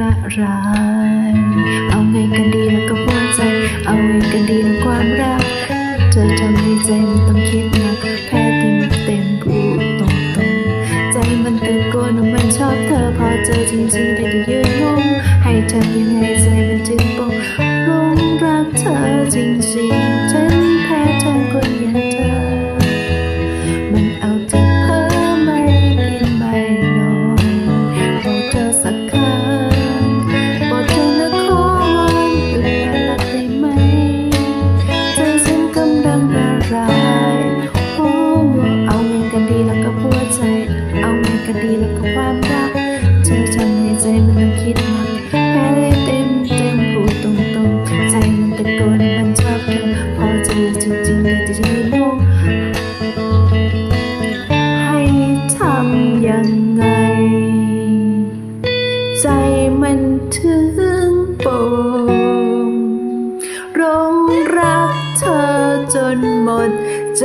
อะไรเอาไงกันดีแล้วก็หัวใจ เอาไงกันดีแล้วความรัก เธอทำให้ใจมันต้องคิดหนักแพ้เต็มเต็มพูดตรงตรงๆใจมันตะโกนว่ามันชอบเธอพอเจอจริงๆได้แต่ยืนงงให้ทำยังไงใจมันจึงปงหลงรักเธอจริงๆ มันต้องคิดหนักแพ้เต็มเต็มพูดตรงๆใจมันตะโกนมันชอบเธอพอเจอจริงๆเลยจะยืนงงให้ทำยังไง ใจมันถึงโป่งหลงรักเธอจนหมดใจ